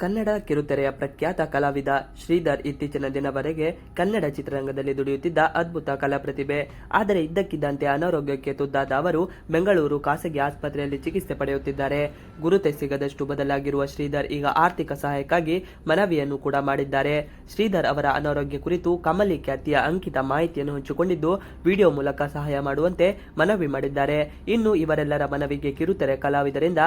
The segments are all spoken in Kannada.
ಕನ್ನಡ ಕಿರುತೆರೆಯ ಪ್ರಖ್ಯಾತ ಕಲಾವಿದ ಶ್ರೀಧರ್ ಇತ್ತೀಚಿನ ದಿನವರೆಗೆ ಕನ್ನಡ ಚಿತ್ರರಂಗದಲ್ಲಿ ದುಡಿಯುತ್ತಿದ್ದ ಅದ್ಭುತ ಕಲಾ ಪ್ರತಿಭೆ ಆದರೆ ಇದ್ದಕ್ಕಿದ್ದಂತೆ ಅನಾರೋಗ್ಯಕ್ಕೆ ತುದ್ದಾದ ಅವರು ಬೆಂಗಳೂರು ಖಾಸಗಿ ಆಸ್ಪತ್ರೆಯಲ್ಲಿ ಚಿಕಿತ್ಸೆ ಪಡೆಯುತ್ತಿದ್ದಾರೆ. ಗುರುತೆ ಸಿಗದಷ್ಟು ಬದಲಾಗಿರುವ ಶ್ರೀಧರ್ ಈಗ ಆರ್ಥಿಕ ಸಹಾಯಕ್ಕಾಗಿ ಮನವಿಯನ್ನು ಕೂಡ ಮಾಡಿದ್ದಾರೆ. ಶ್ರೀಧರ್ ಅವರ ಅನಾರೋಗ್ಯ ಕುರಿತು ಕಮಲಿ ಖ್ಯಾತಿಯ ಅಂಕಿತ ಮಾಹಿತಿಯನ್ನು ಹಂಚಿಕೊಂಡಿದ್ದು, ವಿಡಿಯೋ ಮೂಲಕ ಸಹಾಯ ಮಾಡುವಂತೆ ಮನವಿ ಮಾಡಿದ್ದಾರೆ. ಇನ್ನು ಇವರೆಲ್ಲರ ಮನವಿಗೆ ಕಿರುತೆರೆ ಕಲಾವಿದರಿಂದ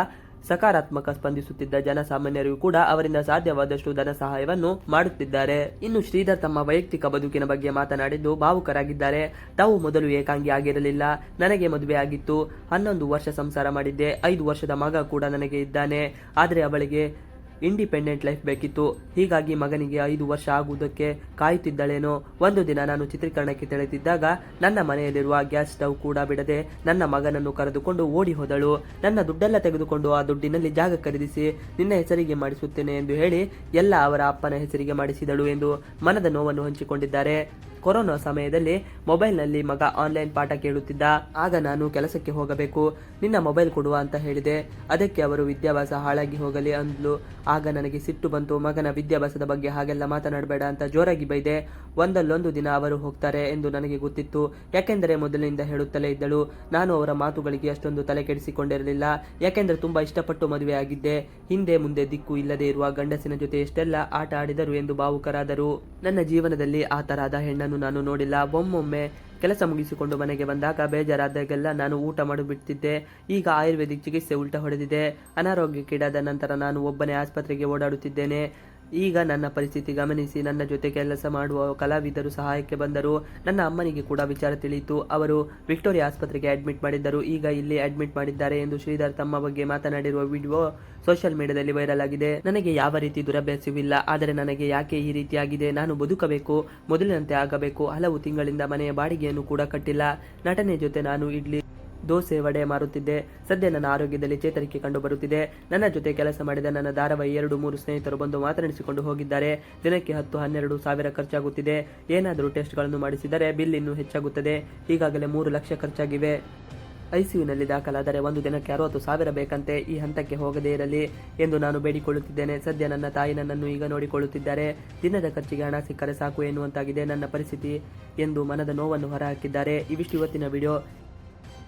ಸಕಾರಾತ್ಮಕ ಸ್ಪಂದಿಸುತ್ತಿದ್ದ ಜನಸಾಮಾನ್ಯರಿಗೂ ಕೂಡ ಅವರಿಂದ ಸಾಧ್ಯವಾದಷ್ಟು ಧನ ಸಹಾಯವನ್ನು ಮಾಡುತ್ತಿದ್ದಾರೆ. ಇನ್ನು ಶ್ರೀಧರ್ ತಮ್ಮ ವೈಯಕ್ತಿಕ ಬದುಕಿನ ಬಗ್ಗೆ ಮಾತನಾಡಿದ್ದು ಭಾವುಕರಾಗಿದ್ದಾರೆ. ತಾವು ಮೊದಲು ಏಕಾಂಗಿ ಆಗಿರಲಿಲ್ಲ. ನನಗೆ ಮದುವೆ ಆಗಿತ್ತು. ಹನ್ನೊಂದು ವರ್ಷ ಸಂಸಾರ ಮಾಡಿದ್ದೆ. ಐದು ವರ್ಷದ ಮಗ ಕೂಡ ನನಗೆ ಇದ್ದಾನೆ. ಆದರೆ ಅವಳಿಗೆ ಇಂಡಿಪೆಂಡೆಂಟ್ ಲೈಫ್ ಬೇಕಿತ್ತು. ಹೀಗಾಗಿ ಮಗನಿಗೆ ಐದು ವರ್ಷ ಆಗುವುದಕ್ಕೆ ಕಾಯುತ್ತಿದ್ದಳೇನೋ. ಒಂದು ದಿನ ನಾನು ಚಿತ್ರೀಕರಣಕ್ಕೆ ತೆಳೆದಿದ್ದಾಗ ನನ್ನ ಮನೆಯಲ್ಲಿರುವ ಗ್ಯಾಸ್ ಸ್ಟವ್ ಕೂಡ ಬಿಡದೆ ನನ್ನ ಮಗನನ್ನು ಕರೆದುಕೊಂಡು ಓಡಿ ಹೋದಳು. ನನ್ನ ದುಡ್ಡೆಲ್ಲ ತೆಗೆದುಕೊಂಡು ಆ ದುಡ್ಡಿನಲ್ಲಿ ಜಾಗ ಖರೀದಿಸಿ ನಿನ್ನ ಹೆಸರಿಗೆ ಮಾಡಿಸುತ್ತೇನೆ ಎಂದು ಹೇಳಿ ಎಲ್ಲ ಅವರ ಅಪ್ಪನ ಹೆಸರಿಗೆ ಮಾಡಿಸಿದಳು ಎಂದು ಮನದ ನೋವನ್ನು ಹಂಚಿಕೊಂಡಿದ್ದಾರೆ. ಕೊರೋನಾ ಸಮಯದಲ್ಲಿ ಮೊಬೈಲ್ನಲ್ಲಿ ಮಗ ಆನ್ಲೈನ್ ಪಾಠ ಕೇಳುತ್ತಿದ್ದ. ಆಗ ನಾನು ಕೆಲಸಕ್ಕೆ ಹೋಗಬೇಕು. ನಿನ್ನ ಮೊಬೈಲ್ ಕೊಡುವ ಅಂತ ಹೇಳಿದೆ. ಅದಕ್ಕೆ ಅವರು ವಿದ್ಯಾಭ್ಯಾಸ ಹಾಳಾಗಿ ಹೋಗಲಿ ಅಂದ್ಲು. ಆಗ ನನಗೆ ಸಿಟ್ಟು ಬಂತು. ಮಗನ ವಿದ್ಯಾಭ್ಯಾಸದ ಬಗ್ಗೆ ಹಾಗೆಲ್ಲ ಮಾತನಾಡಬೇಡ ಅಂತ ಜೋರಾಗಿ ಬೈದೆ. ಒಂದಲ್ಲೊಂದು ದಿನ ಅವರು ಹೋಗ್ತಾರೆ ಎಂದು ನನಗೆ ಗೊತ್ತಿತ್ತು. ಯಾಕೆಂದರೆ ಮೊದಲಿನಿಂದ ಹೇಳುತ್ತಲೇ ಇದ್ದಳು, ನಾನು ಅವರ ಮಾತುಗಳಿಗೆ ಅಷ್ಟೊಂದು ತಲೆ ಕೆಡಿಸಿಕೊಂಡಿರಲಿಲ್ಲ. ಯಾಕೆಂದರೆ ತುಂಬಾ ಇಷ್ಟಪಟ್ಟು ಮದುವೆ ಆಗಿದ್ದೆ. ಹಿಂದೆ ಮುಂದೆ ದಿಕ್ಕು ಇಲ್ಲದೆ ಇರುವ ಗಂಡಸಿನ ಜೊತೆ ಎಷ್ಟೆಲ್ಲ ಆಟ ಆಡಿದರು ಎಂದು ಭಾವುಕರಾದರು. ನನ್ನ ಜೀವನದಲ್ಲಿ ಆ ತರಹದ ಹೆಣ್ಣನ್ನು ನಾನು ನೋಡಿಲ್ಲ. ಒಮ್ಮೊಮ್ಮೆ ಕೆಲಸ ಮುಗಿಸಿಕೊಂಡು ಮನೆಗೆ ಬಂದಾಗ ಬೇಜಾರಾದಾಗೆಲ್ಲ ನಾನು ಊಟ ಮಾಡಿಬಿಡ್ತಿದ್ದೆ. ಈಗ ಆಯುರ್ವೇದಿಕ್ ಚಿಕಿತ್ಸೆ ಉಲ್ಟ ಹೊಡೆದಿದೆ. ಅನಾರೋಗ್ಯಕ್ಕೀಡಾದ ನಂತರ ನಾನು ಒಬ್ಬನೇ ಆಸ್ಪತ್ರೆಗೆ ಓಡಾಡುತ್ತಿದ್ದೇನೆ. ಈಗ ನನ್ನ ಪರಿಸ್ಥಿತಿ ಗಮನಿಸಿ ನನ್ನ ಜೊತೆ ಕೆಲಸ ಮಾಡುವ ಕಲಾವಿದರು ಸಹಾಯಕ್ಕೆ ಬಂದರು. ನನ್ನ ಅಮ್ಮನಿಗೆ ಕೂಡ ವಿಚಾರ ತಿಳಿಯಿತು. ಅವರು ವಿಕ್ಟೋರಿಯಾ ಆಸ್ಪತ್ರೆಗೆ ಅಡ್ಮಿಟ್ ಮಾಡಿದ್ದರು. ಈಗ ಇಲ್ಲಿ ಅಡ್ಮಿಟ್ ಮಾಡಿದ್ದಾರೆ ಎಂದು ಶ್ರೀಧರ್ ತಮ್ಮ ಬಗ್ಗೆ ಮಾತನಾಡಿರುವ ವಿಡಿಯೋ ಸೋಷಿಯಲ್ ಮೀಡಿಯಾದಲ್ಲಿ ವೈರಲ್ ಆಗಿದೆ. ನನಗೆ ಯಾವ ರೀತಿ ದುರಭ್ಯಾಸವಿಲ್ಲ, ಆದರೆ ನನಗೆ ಯಾಕೆ ಈ ರೀತಿಯಾಗಿದೆ? ನಾನು ಬದುಕಬೇಕು, ಮೊದಲಿನಂತೆ ಆಗಬೇಕು. ಹಲವು ತಿಂಗಳಿಂದ ಮನೆಯ ಬಾಡಿಗೆಯನ್ನು ಕೂಡ ಕಟ್ಟಿಲ್ಲ. ನಟನೆ ಜೊತೆ ನಾನು ಇಡ್ಲಿ ದೋಸೆ ವಡೆ ಮಾರುತ್ತಿದ್ದೆ. ಸದ್ಯ ನನ್ನ ಆರೋಗ್ಯದಲ್ಲಿ ಚೇತರಿಕೆ ಕಂಡು ಬರುತ್ತಿದೆ ನನ್ನ ಜೊತೆ ಕೆಲಸ ಮಾಡಿದ ನನ್ನ ಧಾರಾವಾಹಿ ಎರಡು ಮೂರು ಸ್ನೇಹಿತರು ಬಂದು ಮಾತನಾಡಿಸಿಕೊಂಡು ಹೋಗಿದ್ದಾರೆ. ದಿನಕ್ಕೆ ಹತ್ತು ಹನ್ನೆರಡು ಸಾವಿರ ಖರ್ಚಾಗುತ್ತಿದೆ. ಏನಾದರೂ ಟೆಸ್ಟ್ಗಳನ್ನು ಮಾಡಿಸಿದರೆ ಬಿಲ್ ಇನ್ನೂ ಹೆಚ್ಚಾಗುತ್ತದೆ. ಈಗಾಗಲೇ ಮೂರು ಲಕ್ಷ ಖರ್ಚಾಗಿವೆ. ಐಸಿಯುನಲ್ಲಿ ದಾಖಲಾದರೆ ಒಂದು ದಿನಕ್ಕೆ ಅರವತ್ತು ಸಾವಿರ ಬೇಕಂತೆ. ಈ ಹಂತಕ್ಕೆ ಹೋಗದೇ ಇರಲಿ ಎಂದು ನಾನು ಬೇಡಿಕೊಳ್ಳುತ್ತಿದ್ದೇನೆ. ಸದ್ಯ ನನ್ನ ತಾಯಿ ನನ್ನನ್ನು ಈಗ ನೋಡಿಕೊಳ್ಳುತ್ತಿದ್ದಾರೆ. ದಿನದ ಖರ್ಚಿಗೆ ಹಣ ಸಿಕ್ಕರೆ ಸಾಕು ಎನ್ನುವಂತಾಗಿದೆ ನನ್ನ ಪರಿಸ್ಥಿತಿ ಎಂದು ಮನದ ನೋವನ್ನು ಹೊರಹಾಕಿದ್ದಾರೆ. ಇವಿಷ್ಟು ಇವತ್ತಿನ ವಿಡಿಯೋ.